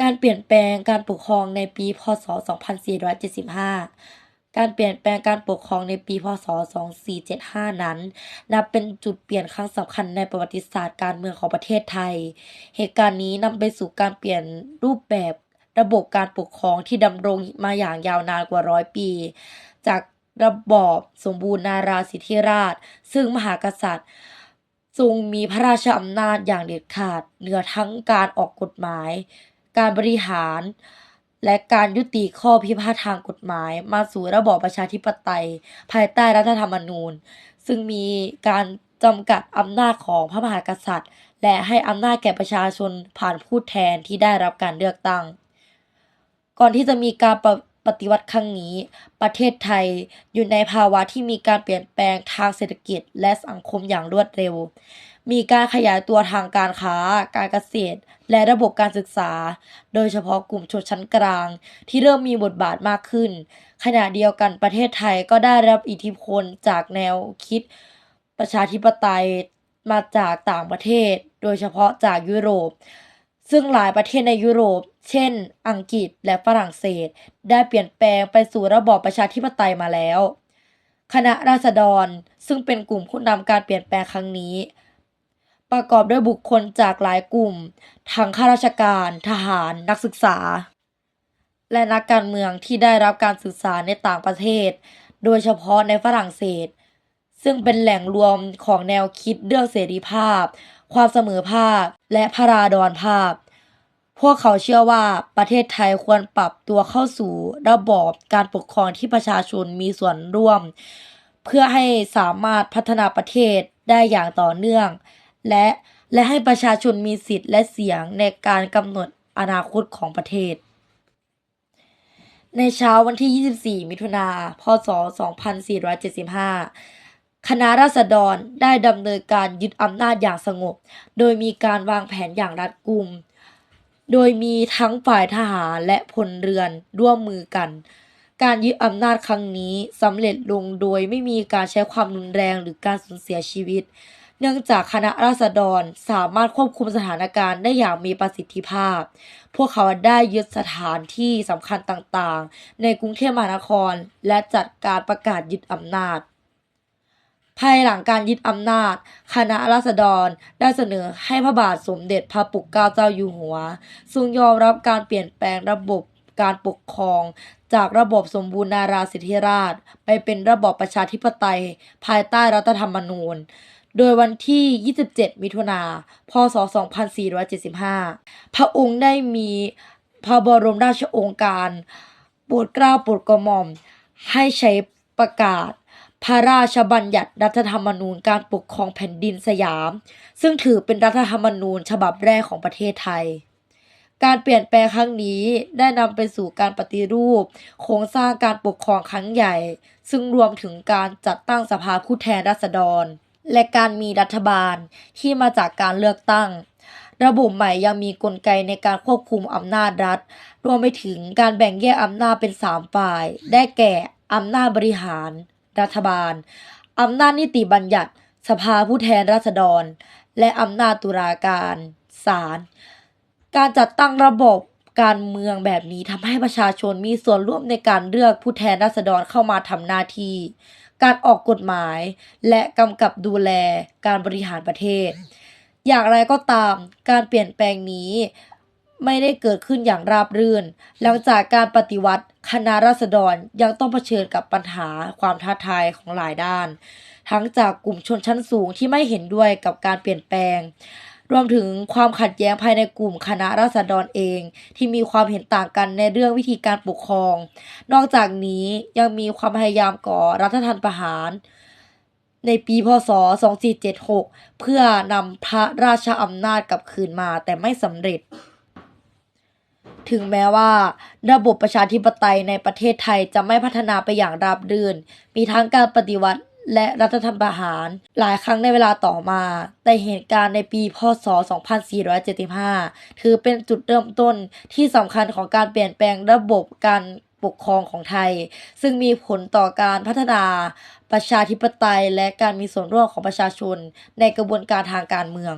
การเปลี่ยนแปลงการปกครองในปีพ.ศ.2475 การเปลี่ยนแปลงการปกครองในปีพ.ศ.2475 นั้น นับเป็นจุดเปลี่ยนครั้งสำคัญในประวัติศาสตร์การเมืองของประเทศไทย เหตุการณ์นี้นำไปสู่การเปลี่ยนรูปแบบระบบการปกครองที่ดำรงมาอย่างยาวนานกว่าร้อยปี จากระบอบสมบูรณาญาสิทธิราช ซึ่งมหากษัตริย์ทรงมีพระราชอำนาจอย่างเด็ดขาดเหนือทั้งการออกกฎหมาย การบริหาร และการยุติข้อพิพาททางกฎหมาย มาสู่ระบอบประชาธิปไตย ภายใต้รัฐธรรมนูญ ซึ่งมีการจำกัดอำนาจของพระมหากษัตริย์ และให้อำนาจแก่ประชาชนผ่านผู้แทนที่ได้รับการเลือกตั้ง ก่อนที่จะมีการป ปฏิวัติครั้งนี้ ประเทศไทยอยู่ในภาวะที่มีการเปลี่ยนแปลงทางเศรษฐกิจและสังคมอย่างรวดเร็ว มีการขยายตัวทางการค้า การเกษตร และระบบการศึกษา โดยเฉพาะกลุ่มชนชั้นกลาง ที่เริ่มมีบทบาทมากขึ้น ขณะเดียวกันประเทศไทยก็ได้รับอิทธิพลจากแนวคิด ประชาธิปไตยมาจากต่างประเทศ โดยเฉพาะจากยุโรป ซึ่งหลายประเทศในยุโรป เช่น อังกฤษและฝรั่งเศส ได้เปลี่ยนแปลงไปสู่ระบอบประชาธิปไตยมาแล้ว คณะราษฎรซึ่งเป็นกลุ่มผู้นำการเปลี่ยนแปลงครั้งนี้ ประกอบด้วยบุคคลจากหลายกลุ่ม ทั้งข้าราชการ ทหาร นักศึกษา และนักการเมืองที่ได้รับการศึกษาในต่างประเทศ โดยเฉพาะในฝรั่งเศส ซึ่งเป็นแหล่งรวมของแนวคิดเรื่องเสรีภาพ ความเสมอภาค และพราดรภาพ พวกเขาเชื่อว่าประเทศไทยควรปรับตัวเข้าสู่ระบอบการปกครองที่ประชาชนมีส่วนร่วม เพื่อให้สามารถพัฒนาประเทศได้อย่างต่อเนื่อง และและให้ประชาชนมีสิทธิ์และเสียงในการกำหนดอนาคตของประเทศ ในเช้าวันที่ 24 มิถุนา พ.ศ.2475 คณะราษฎรได้ดำเนินการยึดอำนาจอย่างสงบ โดยมีการวางแผนอย่างรัดกุม โดยมีทั้งฝ่ายทหารและพลเรือนร่วมมือกัน การยึดอำนาจครั้งนี้สำเร็จลงโดยไม่มีการใช้ความรุนแรงหรือการสูญเสียชีวิต เนื่องจากคณะราษฎรสามารถควบคุมสถานการณ์ได้อย่างมีประสิทธิภาพ พวกเขาได้ยึดสถานที่สำคัญต่างๆ ในกรุงเทพมหานคร และจัดการประกาศยึดอำนาจ ภายหลังการยึดอำนาจ คณะราษฎรได้เสนอให้พระบาทสมเด็จพระปกเกล้าเจ้าอยู่หัว ทรงยอมรับการเปลี่ยนแปลงระบบการปกครอง จากระบบสมบูรณาญาสิทธิราช ไปเป็นระบอบประชาธิปไตย ภายใต้รัฐธรรมนูญ โดยวันที่ 27 มิถุนา พ.ศ.2475 พระองค์ได้มีพระบรมราชโองการ โปรดเกล้าโปรดกระหม่อม ให้ใช้ประกาศ พระราชบัญญัติรัฐธรรมนูญการปกครองแผ่นดินสยาม ซึ่งถือเป็นรัฐธรรมนูญฉบับแรกของประเทศไทย การเปลี่ยนแปลงครั้งนี้ได้นำไปสู่การปฏิรูป โครงสร้างการปกครองครั้งใหญ่ ซึ่งรวมถึงการจัดตั้งสภาผู้แทนราษฎร และการมีรัฐบาลที่มาจากการเลือกตั้งระบบใหม่ยังมีกลไกในการควบคุมอำนาจรัฐ รวมไปถึงการแบ่งแยกอำนาจเป็น 3 ฝ่าย ได้แก่อำนาจบริหาร รัฐบาล อำนาจนิติบัญญัติ สภาผู้แทนราษฎร และอำนาจตุลาการศาลการจัดตั้งระบบการเมืองแบบนี้ทำให้ประชาชนมีส่วนร่วมในการเลือกผู้แทนราษฎรเข้ามาทำหน้าที่ การออกกฎหมาย และกำกับดูแลการบริหารประเทศ อย่างไรก็ตามการเปลี่ยนแปลงนี้ ไม่ได้เกิดขึ้นอย่างราบรื่น หลังจากการปฏิวัติคณะราษฎรยังต้องเผชิญกับปัญหาความท้าทายของหลายด้าน ทั้งจากกลุ่มชนชั้นสูงที่ไม่เห็นด้วยกับการเปลี่ยนแปลง รวมถึงความขัดแย้งภายในกลุ่มคณะราษฎรเอง ที่มีความเห็นต่างกันในเรื่องวิธีการปกครอง นอกจากนี้ยังมีความพยายามก่อรัฐทันประหาร ในปีพ.ศ.2476 เพื่อนำพระราชอำนาจกลับคืนมาแต่ไม่สำเร็จ ถึงแม้ว่า ระบบประชาธิปไตยในประเทศไทยจะไม่พัฒนาไปอย่างราบรื่น มีทั้งการปฏิวัติและรัฐประหาร หลายครั้งในเวลาต่อมา แต่เหตุการณ์ในปีพ.ศ.2475 ถือเป็นจุดเริ่มต้นที่สำคัญของการเปลี่ยนแปลงระบบการปกครองของไทย ซึ่งมีผลต่อการพัฒนาประชาธิปไตยและการมีส่วนร่วมของประชาชนในกระบวนการทางการเมือง